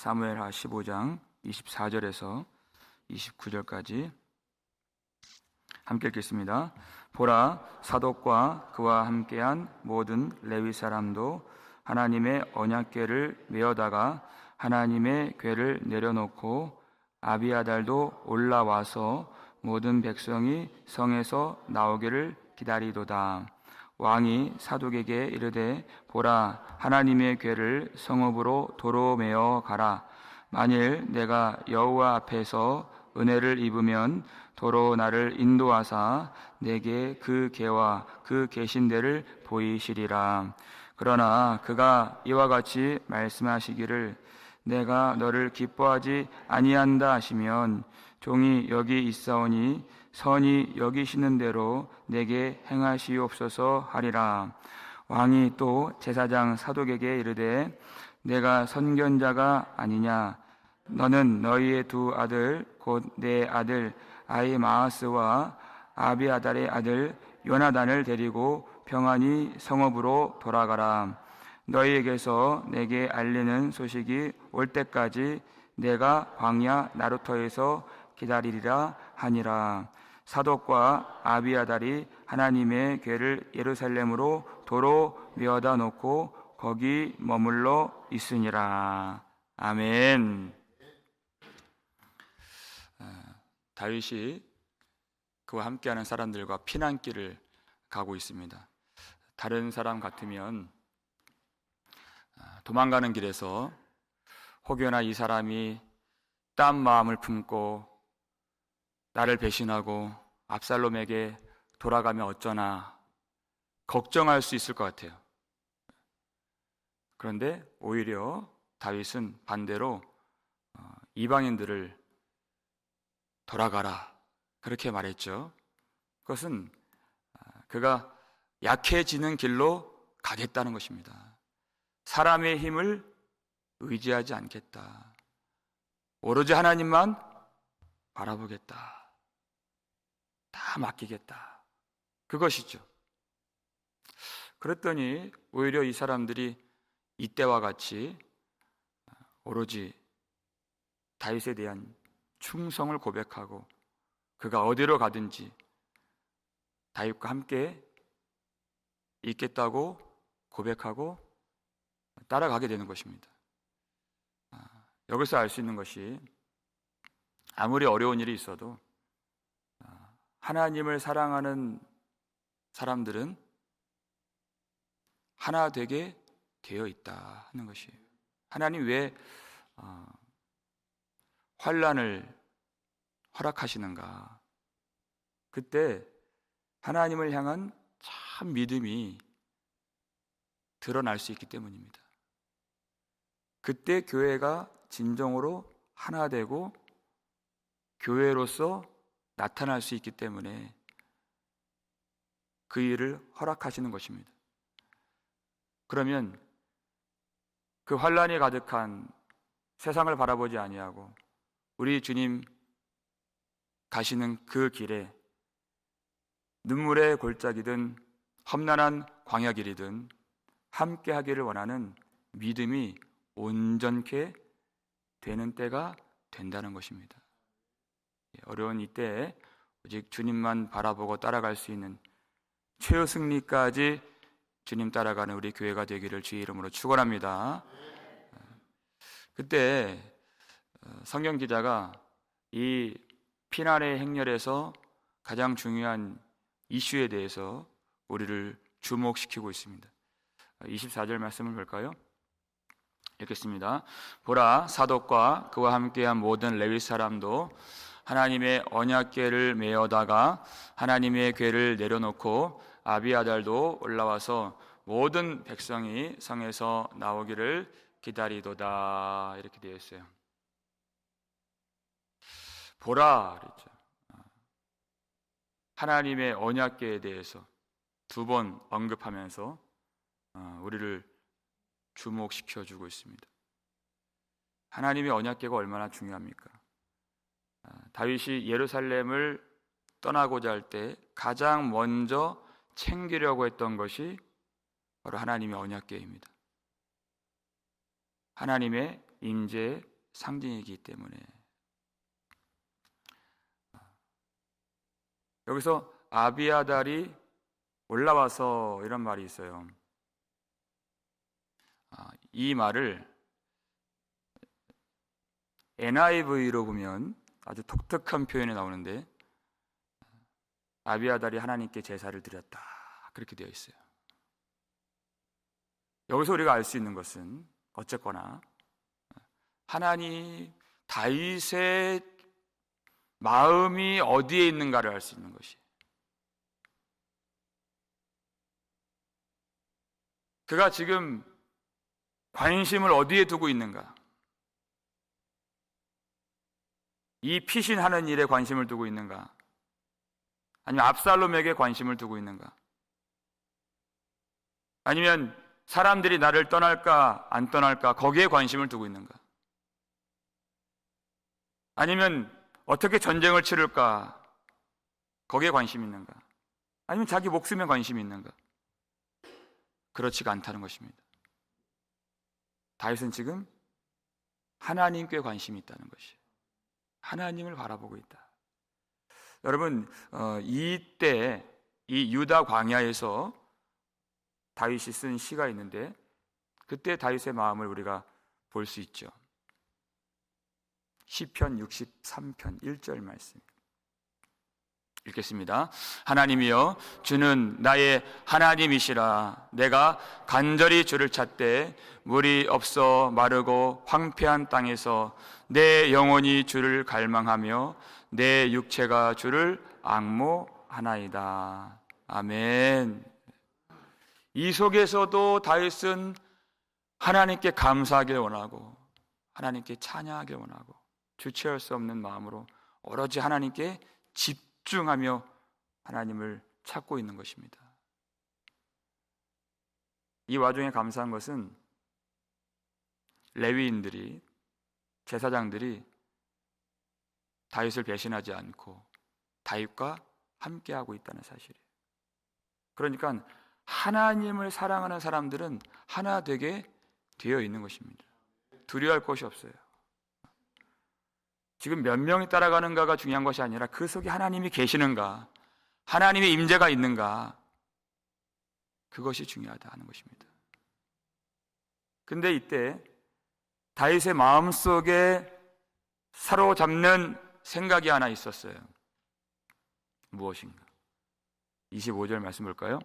사무엘하 15장 24절에서 29절까지 함께 읽겠습니다. 보라 사독과 그와 함께한 모든 레위 사람도 하나님의 언약궤를 메어다가 하나님의 궤를 내려놓고 아비아달도 올라와서 모든 백성이 성에서 나오기를 기다리도다. 왕이 사독에게 이르되 보라 하나님의 궤를 성읍으로 도로 메어 가라. 만일 내가 여호와 앞에서 은혜를 입으면 도로 나를 인도하사 내게 그 궤와 그 계신대를 보이시리라. 그러나 그가 이와 같이 말씀하시기를 내가 너를 기뻐하지 아니한다 하시면 종이 여기 있사오니 선이 여기시는 대로 내게 행하시옵소서 하리라. 왕이 또 제사장 사독에게 이르되 내가 선견자가 아니냐 너는 너희의 두 아들 곧 내 아들 아이마하스와 아비아달의 아들 요나단을 데리고 평안히 성읍으로 돌아가라. 너희에게서 내게 알리는 소식이 올 때까지 내가 광야 나루터에서 기다리리라 하니라. 사독과 아비아달이 하나님의 궤를 예루살렘으로 도로 메어다 놓고 거기 머물러 있으니라. 아멘. 다윗이 그와 함께하는 사람들과 피난길을 가고 있습니다. 다른 사람 같으면 아, 도망가는 길에서 혹여나 이 사람이 딴 마음을 품고 나를 배신하고 압살롬에게 돌아가면 어쩌나 걱정할 수 있을 것 같아요. 그런데 오히려 다윗은 반대로 어, 이방인들을 돌아가라. 그렇게 말했죠. 그것은 아, 그가 약해지는 길로 가겠다는 것입니다. 사람의 힘을 의지하지 않겠다. 오로지 하나님만 바라보겠다. 다 맡기겠다. 그것이죠. 그랬더니 오히려 이 사람들이 이때와 같이 오로지 다윗에 대한 충성을 고백하고 그가 어디로 가든지 다윗과 함께 있겠다고 고백하고 따라가게 되는 것입니다. 아, 여기서 알 수 있는 것이 아무리 어려운 일이 있어도 아, 하나님을 사랑하는 사람들은 하나 되게 되어 있다 하는 것이에요. 하나님 왜 어, 환란을 허락하시는가? 그때 하나님을 향한 참 믿음이 드러날 수 있기 때문입니다. 그때 교회가 진정으로 하나 되고 교회로서 나타날 수 있기 때문에 그 일을 허락하시는 것입니다. 그러면 그 환란이 가득한 세상을 바라보지 아니하고 우리 주님 가시는 그 길에 눈물의 골짜기든 험난한 광야길이든 함께 하기를 원하는 믿음이 온전케 되는 때가 된다는 것입니다. 예, 어려운 이때에 오직 주님만 바라보고 따라갈 수 있는 최후 승리까지 주님 따라가는 우리 교회가 되기를 주의 이름으로 축원합니다. 그때 어, 성경 기자가 이 피난의 행렬에서 가장 중요한 이슈에 대해서 우리를 주목시키고 있습니다. 24절 말씀을 볼까요? 읽겠습니다. 보라 사독과 그와 함께한 모든 레위 사람도 하나님의 언약궤를 메어다가 하나님의 궤를 내려놓고 아비아달도 올라와서 모든 백성이 성에서 나오기를 기다리도다 이렇게 되어 있어요. 보라 그랬죠. 하나님의 언약계에 대해서 두 번 언급하면서 어, 우리를 주목시켜 주고 있습니다. 하나님의 언약계가 얼마나 중요합니까? 아, 다윗이 예루살렘을 떠나고자 할 때 가장 먼저 챙기려고 했던 것이 바로 하나님의 언약계입니다. 하나님의 임재 상징이기 때문에 여기서 아비아달이 올라와서 이런 말이 있어요. 아, 이 말을 NIV로 보면 아주 독특한 표현이 나오는데 아비아달이 하나님께 제사를 드렸다 그렇게 되어 있어요. 여기서 우리가 알 수 있는 것은 어쨌거나 하나님 다윗의 마음이 어디에 있는가를 알 수 있는 것이. 그가 지금 관심을 어디에 두고 있는가? 이 피신하는 일에 관심을 두고 있는가? 아니면 압살롬에게 관심을 두고 있는가? 아니면 사람들이 나를 떠날까 안 떠날까 거기에 관심을 두고 있는가? 아니면 어떻게 전쟁을 치를까 거기에 관심이 있는가? 아니면 자기 목숨에 관심이 있는가? 그렇지가 않다는 것입니다. 다윗은 지금 하나님께 관심이 있다는 것이 하나님을 바라보고 있다. 여러분 어, 이때 이 유다 광야에서 다윗이 쓴 시가 있는데 그때 다윗의 마음을 우리가 볼 수 있죠. 시편 63편 1절 말씀. 읽겠습니다. 하나님이여 주는 나의 하나님이시라 내가 간절히 주를 찾되 물이 없어 마르고 황폐한 땅에서 내 영혼이 주를 갈망하며 내 육체가 주를 악모하나이다. 아멘. 이 속에서도 다윗은 하나님께 감사하길 원하고 하나님께 찬양하길 원하고 주체할 수 없는 마음으로 오로지 하나님께 집중하며 하나님을 찾고 있는 것입니다. 이 와중에 감사한 것은 레위인들이 제사장들이 다윗을 배신하지 않고 다윗과 함께하고 있다는 사실이에요. 그러니까 하나님을 사랑하는 사람들은 하나 되게 되어 있는 것입니다. 두려워할 것이 없어요. 지금 몇 명이 따라가는가가 중요한 것이 아니라 그 속에 하나님이 계시는가, 하나님의 임재가 있는가, 그것이 중요하다 하는 것입니다. 근데 이때 다윗의 마음 속에 사로잡는 생각이 하나 있었어요. 무엇인가? 25절 말씀 볼까요?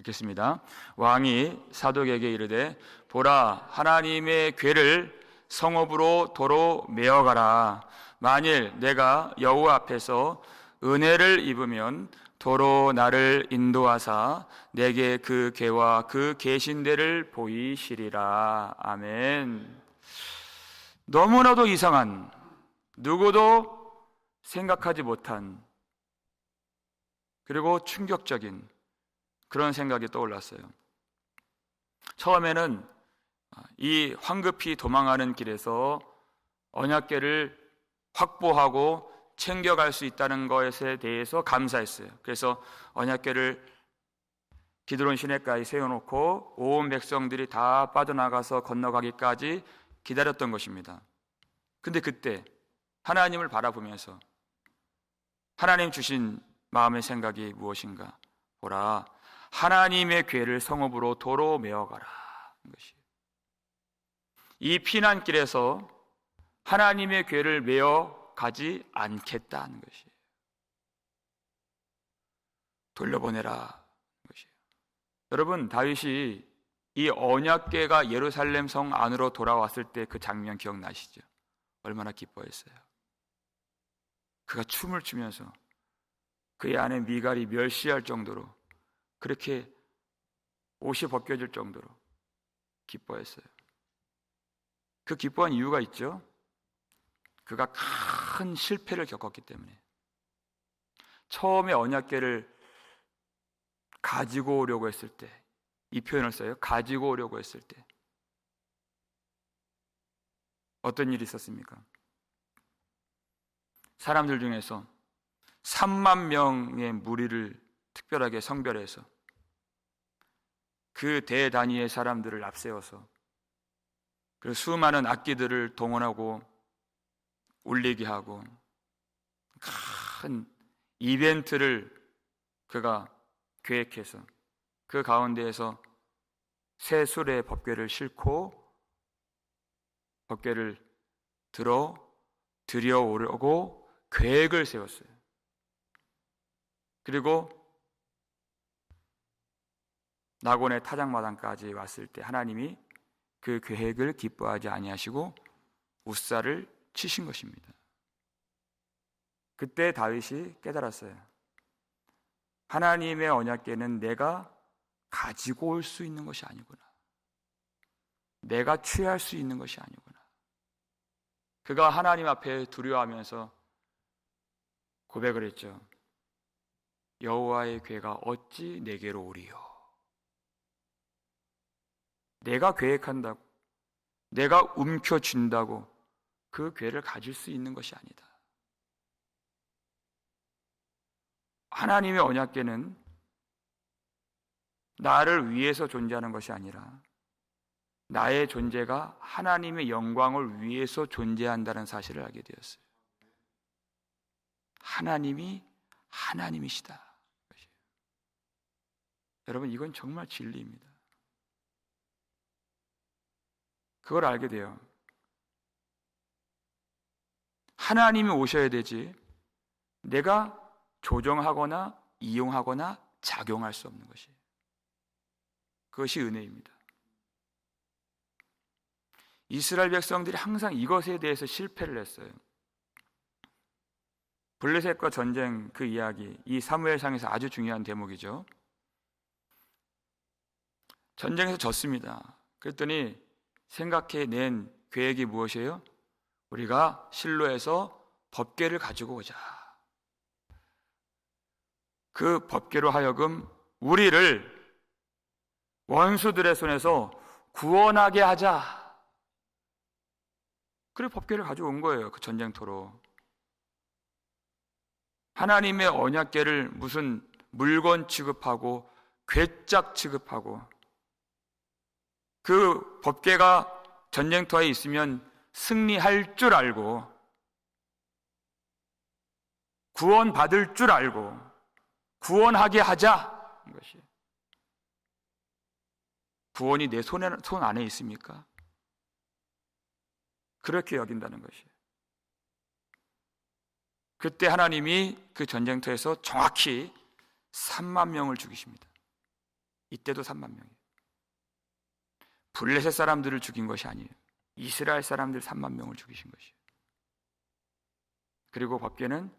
읽겠습니다. 왕이 사독에게 이르되 보라 하나님의 괴를 성읍으로 도로 메어가라. 만일 내가 여호와 앞에서 은혜를 입으면 도로 나를 인도하사 내게 그 괴와 그 계신대를 보이시리라. 아멘. 너무나도 이상한 누구도 생각하지 못한 그리고 충격적인 그런 생각이 떠올랐어요. 처음에는 이 황급히 도망하는 길에서 언약계를 확보하고 챙겨갈 수 있다는 것에 대해서 감사했어요. 그래서 언약계를 기드론 시내가에 세워놓고 온 백성들이 다 빠져나가서 건너가기까지 기다렸던 것입니다. 근데 그때 하나님을 바라보면서 하나님 주신 마음의 생각이 무엇인가 보라 하나님의 괴를 성읍으로 도로 메어가라 것이 이 피난길에서 하나님의 괴를 메어 가지 않겠다는 것이에요. 돌려보내라 것이에요. 여러분 다윗이 이 언약궤가 예루살렘 성 안으로 돌아왔을 때 그 장면 기억나시죠? 얼마나 기뻐했어요. 그가 춤을 추면서 그의 안에 미갈이 멸시할 정도로 그렇게 옷이 벗겨질 정도로 기뻐했어요. 그 기뻐한 이유가 있죠. 그가 큰 실패를 겪었기 때문에 처음에 언약계를 가지고 오려고 했을 때 이 표현을 써요. 가지고 오려고 했을 때 어떤 일이 있었습니까? 사람들 중에서 3만 명의 무리를 특별하게 성별해서 그 대단위의 사람들을 앞세워서 그 수많은 악기들을 동원하고 울리게 하고 큰 이벤트를 그가 계획해서 그 가운데에서 새 술의 법궤를 싣고 법궤를 들어 들여오려고 계획을 세웠어요. 그리고 낙원의 타작마당까지 왔을 때 하나님이 그 계획을 기뻐하지 아니하시고 우사를 치신 것입니다. 그때 다윗이 깨달았어요. 하나님의 언약궤는 내가 가지고 올 수 있는 것이 아니구나. 내가 취할 수 있는 것이 아니구나. 그가 하나님 앞에 두려워하면서 고백을 했죠. 여호와의 궤가 어찌 내게로 오리요? 내가 계획한다고, 내가 움켜쥔다고 그 궤를 가질 수 있는 것이 아니다. 하나님의 언약궤는 나를 위해서 존재하는 것이 아니라 나의 존재가 하나님의 영광을 위해서 존재한다는 사실을 알게 되었어요. 하나님이 하나님이시다. 여러분, 이건 정말 진리입니다. 그걸 알게 돼요. 하나님이 오셔야 되지, 내가 조정하거나 이용하거나 작용할 수 없는 것이. 그것이 은혜입니다. 이스라엘 백성들이 항상 이것에 대해서 실패를 했어요. 블레셋과 전쟁 그 이야기, 이 사무엘상에서 아주 중요한 대목이죠. 전쟁에서 졌습니다. 그랬더니 생각해 낸 계획이 무엇이에요? 우리가 실로에서 법계를 가지고 오자. 그 법계로 하여금 우리를 원수들의 손에서 구원하게 하자. 그래 법궤를 가지고 온 거예요. 그 전쟁터로. 하나님의 언약궤를 무슨 물건 취급하고 괴짝 취급하고 그 법궤가 전쟁터에 있으면 승리할 줄 알고 구원 받을 줄 알고 구원하게 하자 이것이 구원이 내 손에 손 안에 있습니까? 그렇게 여긴다는 것이에요. 그때 하나님이 그 전쟁터에서 정확히 3만 명을 죽이십니다. 이때도 3만 명이에요. 블레셋 사람들을 죽인 것이 아니에요. 이스라엘 사람들 3만 명을 죽이신 것이에요. 그리고 법궤는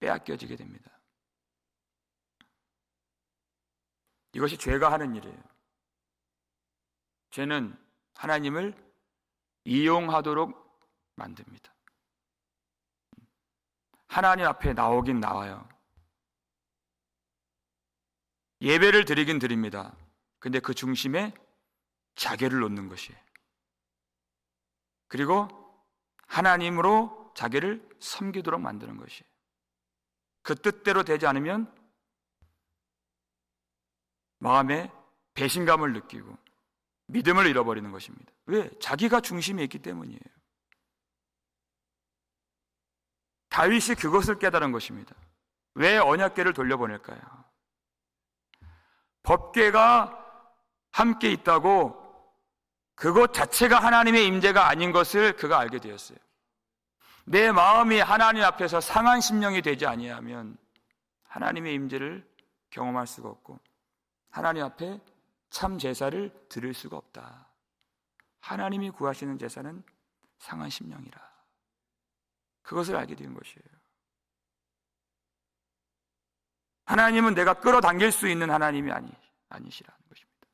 빼앗겨지게 됩니다. 이것이 죄가 하는 일이에요. 죄는 하나님을 이용하도록 만듭니다. 하나님 앞에 나오긴 나와요. 예배를 드리긴 드립니다. 근데 그 중심에 자기를 놓는 것이에요. 그리고 하나님으로 자기를 섬기도록 만드는 것이에요. 그 뜻대로 되지 않으면 마음에 배신감을 느끼고 믿음을 잃어버리는 것입니다. 왜? 자기가 중심에 있기 때문이에요. 다윗이 그것을 깨달은 것입니다. 왜 언약궤를 돌려보낼까요? 법궤가 함께 있다고 그것 자체가 하나님의 임재가 아닌 것을 그가 알게 되었어요. 내 마음이 하나님 앞에서 상한 심령이 되지 아니하면 하나님의 임재를 경험할 수가 없고 하나님 앞에 참 제사를 드릴 수가 없다. 하나님이 구하시는 제사는 상한 심령이라. 그것을 알게 된 것이에요. 하나님은 내가 끌어당길 수 있는 하나님이 아니, 아니시라는 것입니다.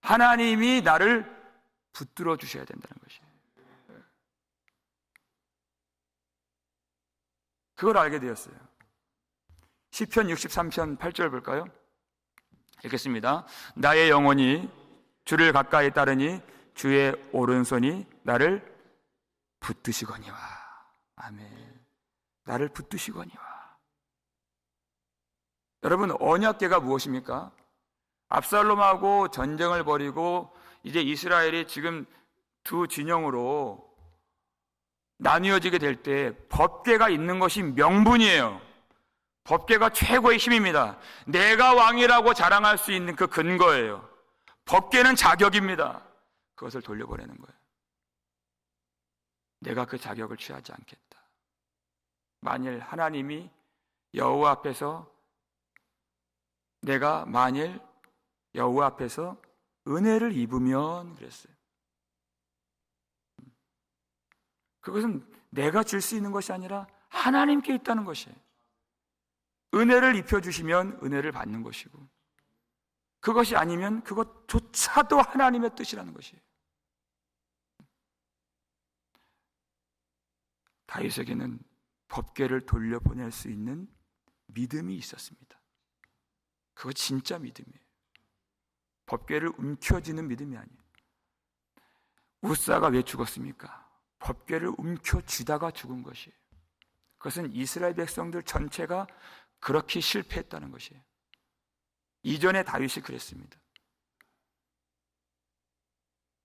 하나님이 나를 붙들어 주셔야 된다는 것이에요. 그걸 알게 되었어요. 시편 63편 8절 볼까요? 읽겠습니다. 나의 영혼이 주를 가까이 따르니 주의 오른손이 나를 붙드시거니와. 아멘. 나를 붙드시거니와. 여러분, 언약계가 무엇입니까? 압살롬하고 전쟁을 벌이고 이제 이스라엘이 지금 두 진영으로 나뉘어지게 될 때 법계가 있는 것이 명분이에요. 법계가 최고의 힘입니다. 내가 왕이라고 자랑할 수 있는 그 근거예요. 법계는 자격입니다. 그것을 돌려보내는 거예요. 내가 그 자격을 취하지 않겠다. 만일 하나님이 여호와 앞에서 내가 만일 여호와 앞에서 은혜를 입으면 그랬어요. 그것은 내가 줄 수 있는 것이 아니라 하나님께 있다는 것이에요. 은혜를 입혀주시면 은혜를 받는 것이고, 그것이 아니면 그것조차도 하나님의 뜻이라는 것이에요. 다윗에게는 법계를 돌려보낼 수 있는 믿음이 있었습니다. 그거 진짜 믿음이에요. 법계를 움켜쥐는 믿음이 아니에요. 우사가 왜 죽었습니까? 법궤를 움켜쥐다가 죽은 것이에요. 그것은 이스라엘 백성들 전체가 그렇게 실패했다는 것이에요. 이전에 다윗이 그랬습니다.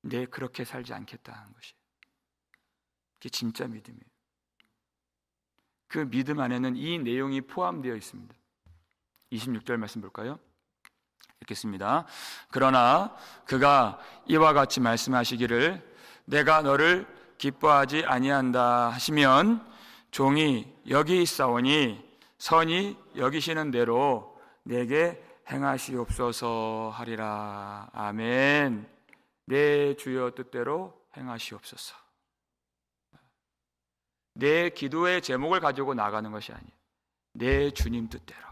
내 그렇게 살지 않겠다 하는 것이에요. 그게 진짜 믿음이에요. 그 믿음 안에는 이 내용이 포함되어 있습니다. 26절 말씀 볼까요? 읽겠습니다. 그러나 그가 이와 같이 말씀하시기를 내가 너를 기뻐하지 아니한다 하시면 종이 여기 있사오니 선이 여기시는 대로 내게 행하시옵소서 하리라. 아멘. 내 주여 뜻대로 행하시옵소서. 내 기도의 제목을 가지고 나가는 것이 아니에요. 내 주님 뜻대로.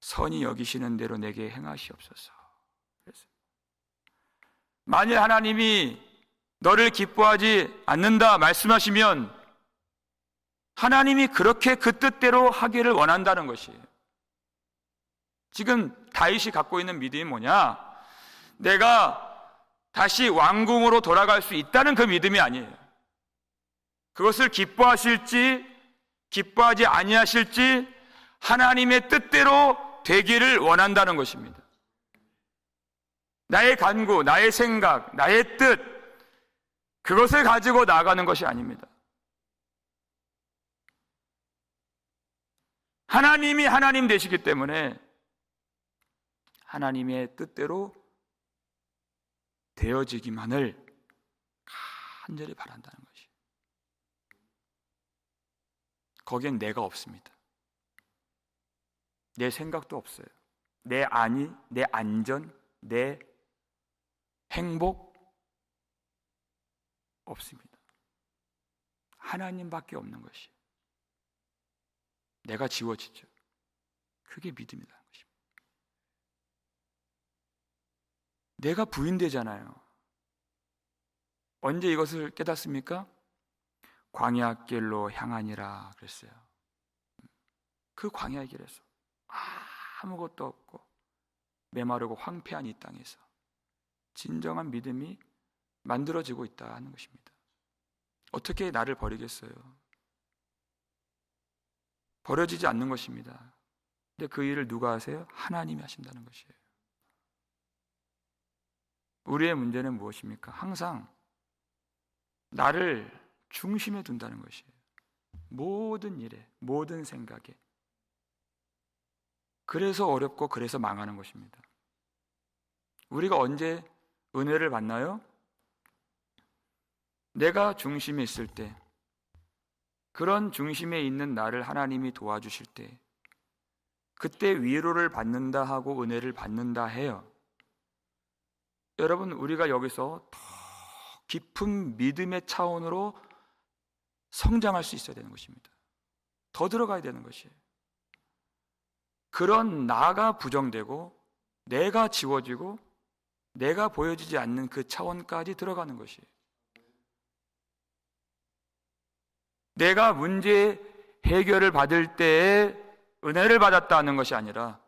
선이 여기시는 대로 내게 행하시옵소서. 만일 하나님이 너를 기뻐하지 않는다 말씀하시면 하나님이 그렇게 그 뜻대로 하기를 원한다는 것이에요. 지금 다윗이 갖고 있는 믿음이 뭐냐? 내가 다시 왕궁으로 돌아갈 수 있다는 그 믿음이 아니에요. 그것을 기뻐하실지 기뻐하지 아니하실지 하나님의 뜻대로 되기를 원한다는 것입니다. 나의 간구, 나의 생각, 나의 뜻 그것을 가지고 나가는 것이 아닙니다. 하나님이 하나님 되시기 때문에 하나님의 뜻대로 되어지기만을 간절히 바란다는 것이. 거기엔 내가 없습니다. 내 생각도 없어요. 내 안위, 내 안전, 내 행복, 없습니다. 하나님밖에 없는 것이. 내가 지워지죠. 그게 믿음이라는 것입니다. 내가 부인되잖아요. 언제 이것을 깨닫습니까? 광야 길로 향하니라 그랬어요. 그 광야의 길에서 아무것도 없고 메마르고 황폐한 이 땅에서 진정한 믿음이 만들어지고 있다 하는 것입니다. 어떻게 나를 버리겠어요? 버려지지 않는 것입니다. 근데 그 일을 누가 하세요? 하나님이 하신다는 것이에요. 우리의 문제는 무엇입니까? 항상 나를 중심에 둔다는 것이에요. 모든 일에, 모든 생각에. 그래서 어렵고 그래서 망하는 것입니다. 우리가 언제 은혜를 받나요? 내가 중심에 있을 때, 그런 중심에 있는 나를 하나님이 도와주실 때, 그때 위로를 받는다 하고 은혜를 받는다 해요. 여러분, 우리가 여기서 더 깊은 믿음의 차원으로 성장할 수 있어야 되는 것입니다. 더 들어가야 되는 것이에요. 그런 나가 부정되고, 내가 지워지고, 내가 보여지지 않는 그 차원까지 들어가는 것이에요. 내가 문제 해결을 받을 때에 은혜를 받았다는 것이 아니라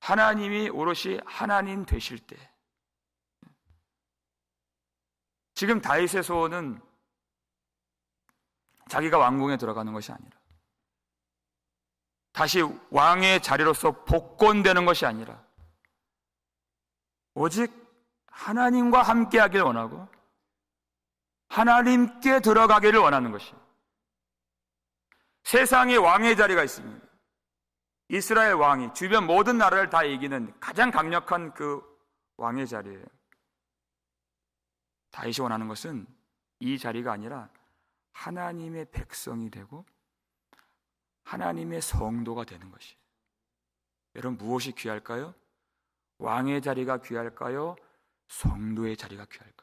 하나님이 오롯이 하나님 되실 때. 지금 다윗의 소원은 자기가 왕궁에 들어가는 것이 아니라 다시 왕의 자리로서 복권되는 것이 아니라 오직 하나님과 함께 하기를 원하고 하나님께 들어가기를 원하는 것이 세상에 왕의 자리가 있습니다. 이스라엘 왕이 주변 모든 나라를 다 이기는 가장 강력한 그 왕의 자리예요. 다윗이 원하는 것은 이 자리가 아니라 하나님의 백성이 되고 하나님의 성도가 되는 것이. 여러분 무엇이 귀할까요? 왕의 자리가 귀할까요? 성도의 자리가 귀할까요?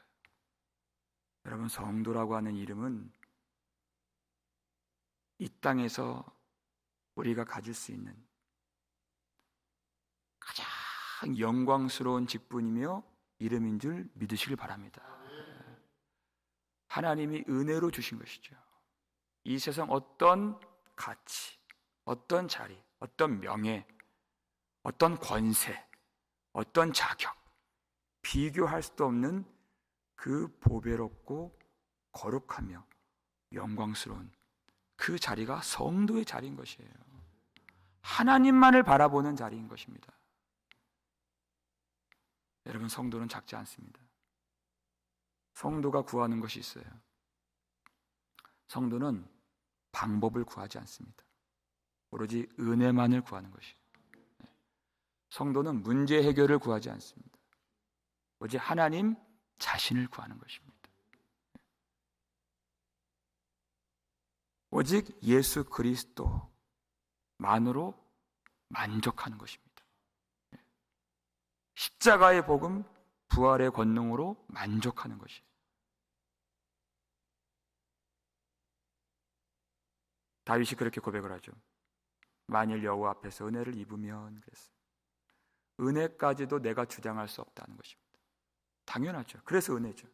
여러분 성도라고 하는 이름은 이 땅에서 우리가 가질 수 있는 가장 영광스러운 직분이며 이름인 줄 믿으시길 바랍니다. 하나님이 은혜로 주신 것이죠. 이 세상 어떤 가치, 어떤 자리, 어떤 명예, 어떤 권세, 어떤 자격, 비교할 수도 없는 그 보배롭고 거룩하며 영광스러운 그 자리가 성도의 자리인 것이에요. 하나님만을 바라보는 자리인 것입니다. 여러분, 성도는 작지 않습니다. 성도가 구하는 것이 있어요. 성도는 방법을 구하지 않습니다. 오로지 은혜만을 구하는 것이에요. 성도는 문제 해결을 구하지 않습니다. 오직 하나님 자신을 구하는 것입니다. 오직 예수 그리스도만으로 만족하는 것입니다. 십자가의 복음, 부활의 권능으로 만족하는 것이. 다윗이 그렇게 고백을 하죠. 만일 여호와 앞에서 은혜를 입으면 그랬어요. 은혜까지도 내가 주장할 수 없다는 것입니다. 당연하죠. 그래서 은혜죠.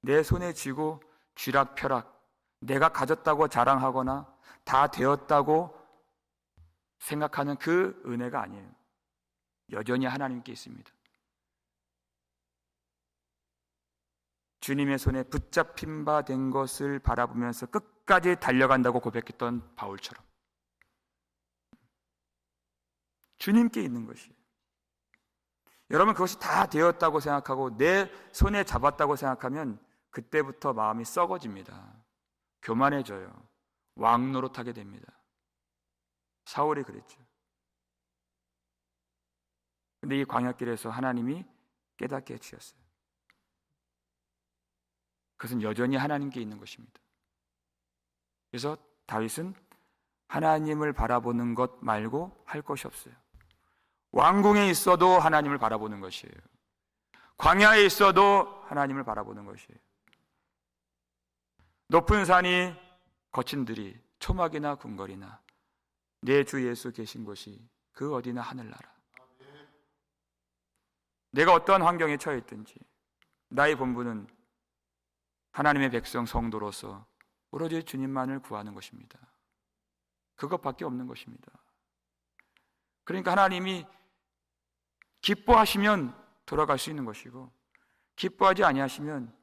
내 손에 쥐고 쥐락펴락 내가 가졌다고 자랑하거나 다 되었다고 생각하는 그 은혜가 아니에요. 여전히 하나님께 있습니다. 주님의 손에 붙잡힌 바 된 것을 바라보면서 끝까지 달려간다고 고백했던 바울처럼 주님께 있는 것이에요. 여러분 그것이 다 되었다고 생각하고 내 손에 잡았다고 생각하면 그때부터 마음이 썩어집니다. 교만해져요. 왕 노릇하게 됩니다. 사울이 그랬죠. 근데 이 광야길에서 하나님이 깨닫게 해주셨어요. 그것은 여전히 하나님께 있는 것입니다. 그래서 다윗은 하나님을 바라보는 것 말고 할 것이 없어요. 왕궁에 있어도 하나님을 바라보는 것이에요. 광야에 있어도 하나님을 바라보는 것이에요. 높은 산이 거친 들이 초막이나 궁궐이나 내 주 예수 계신 곳이 그 어디나 하늘나라. 내가 어떠한 환경에 처해 있든지 나의 본분은 하나님의 백성 성도로서 오로지 주님만을 구하는 것입니다. 그것밖에 없는 것입니다. 그러니까 하나님이 기뻐하시면 돌아갈 수 있는 것이고 기뻐하지 아니하시면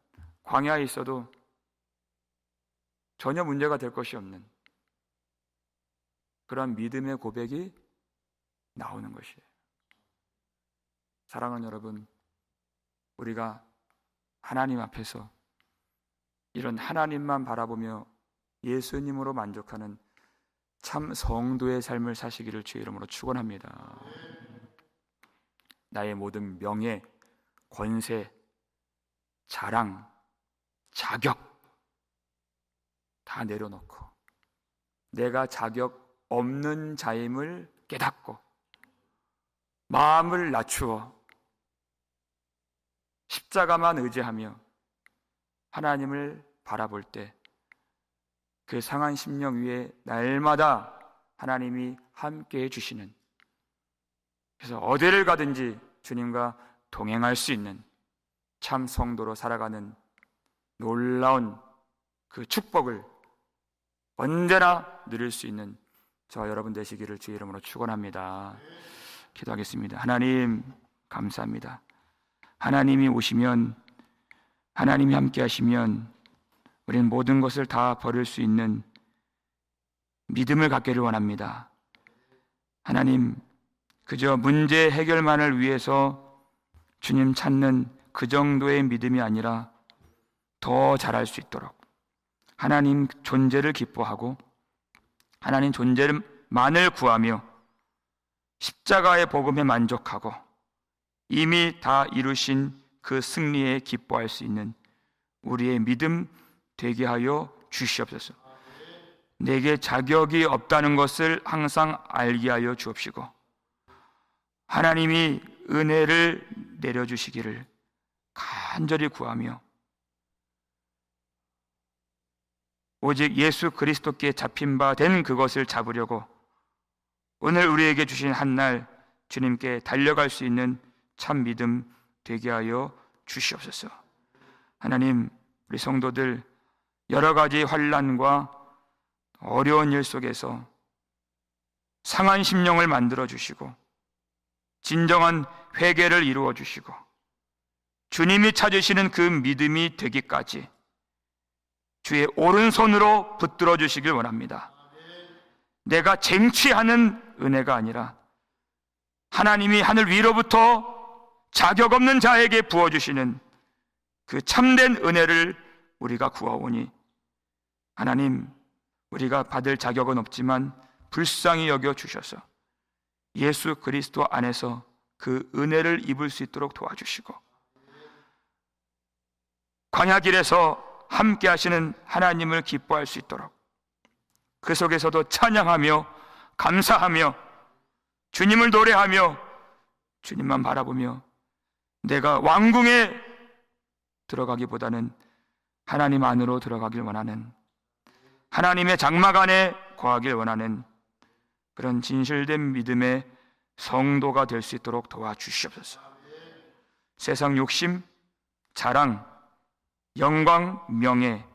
광야에 있어도 전혀 문제가 될 것이 없는 그런 믿음의 고백이 나오는 것이에요. 사랑하는 여러분, 우리가 하나님 앞에서 이런 하나님만 바라보며 예수님으로 만족하는 참 성도의 삶을 사시기를 주의 이름으로 축원합니다. 나의 모든 명예, 권세, 자랑, 자격 다 내려놓고 내가 자격 없는 자임을 깨닫고 마음을 낮추어 십자가만 의지하며 하나님을 바라볼 때 그 상한 심령 위에 날마다 하나님이 함께 해주시는 그래서 어디를 가든지 주님과 동행할 수 있는 참 성도로 살아가는 놀라운 그 축복을 언제나 누릴 수 있는 저 여러분 되시기를 주의 이름으로 축원합니다. 기도하겠습니다. 하나님 감사합니다. 하나님이 오시면 하나님이 함께 하시면 우리는 모든 것을 다 버릴 수 있는 믿음을 갖기를 원합니다. 하나님 그저 문제 해결만을 위해서 주님 찾는 그 정도의 믿음이 아니라 더 잘할 수 있도록 하나님 존재를 기뻐하고 하나님 존재만을 구하며 십자가의 복음에 만족하고 이미 다 이루신 그 승리에 기뻐할 수 있는 우리의 믿음 되게 하여 주시옵소서. 내게 자격이 없다는 것을 항상 알게 하여 주옵시고 하나님이 은혜를 내려주시기를 간절히 구하며 오직 예수 그리스도께 잡힌 바 된 그것을 잡으려고 오늘 우리에게 주신 한 날 주님께 달려갈 수 있는 참 믿음 되게 하여 주시옵소서. 하나님, 우리 성도들 여러 가지 환란과 어려운 일 속에서 상한 심령을 만들어 주시고 진정한 회개를 이루어 주시고 주님이 찾으시는 그 믿음이 되기까지 주의 오른손으로 붙들어 주시길 원합니다. 내가 쟁취하는 은혜가 아니라 하나님이 하늘 위로부터 자격 없는 자에게 부어주시는 그 참된 은혜를 우리가 구하오니 하나님 우리가 받을 자격은 없지만 불쌍히 여겨 주셔서 예수 그리스도 안에서 그 은혜를 입을 수 있도록 도와주시고 광야길에서 함께 하시는 하나님을 기뻐할 수 있도록 그 속에서도 찬양하며 감사하며 주님을 노래하며 주님만 바라보며 내가 왕궁에 들어가기보다는 하나님 안으로 들어가길 원하는 하나님의 장막 안에 거하길 원하는 그런 진실된 믿음의 성도가 될 수 있도록 도와주시옵소서. 세상 욕심, 자랑, 영광, 명예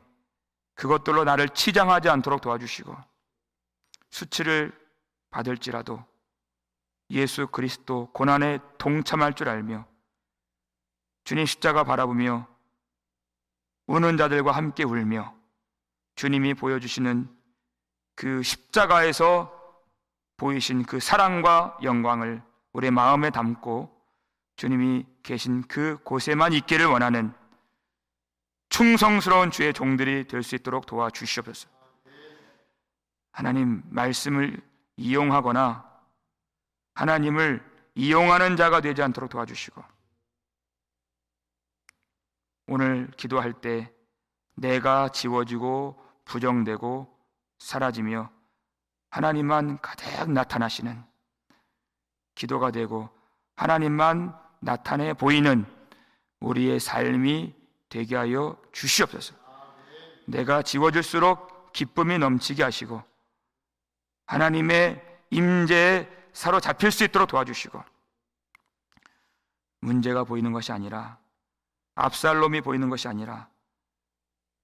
그것들로 나를 치장하지 않도록 도와주시고 수치를 받을지라도 예수 그리스도 고난에 동참할 줄 알며 주님 십자가 바라보며 우는 자들과 함께 울며 주님이 보여주시는 그 십자가에서 보이신 그 사랑과 영광을 우리 마음에 담고 주님이 계신 그 곳에만 있기를 원하는 충성스러운 주의 종들이 될 수 있도록 도와주시옵소서. 하나님 말씀을 이용하거나 하나님을 이용하는 자가 되지 않도록 도와주시고 오늘 기도할 때 내가 지워지고 부정되고 사라지며 하나님만 가득 나타나시는 기도가 되고 하나님만 나타내 보이는 우리의 삶이 되게 하여 주시옵소서. 내가 지워질수록 기쁨이 넘치게 하시고 하나님의 임재에 사로잡힐 수 있도록 도와주시고 문제가 보이는 것이 아니라 압살롬이 보이는 것이 아니라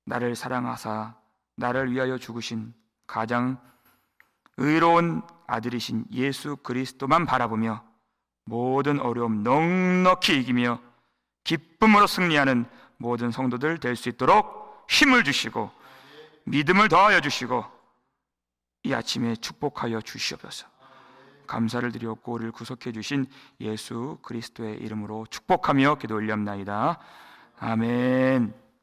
나를 사랑하사 나를 위하여 죽으신 가장 의로운 아들이신 예수 그리스도만 바라보며 모든 어려움 넉넉히 이기며 기쁨으로 승리하는 모든 성도들 될 수 있도록 힘을 주시고 믿음을 더하여 주시고 이 아침에 축복하여 주시옵소서. 감사를 드렸고 우리를 구속해 주신 예수 그리스도의 이름으로 축복하며 기도 올렵나이다. 아멘.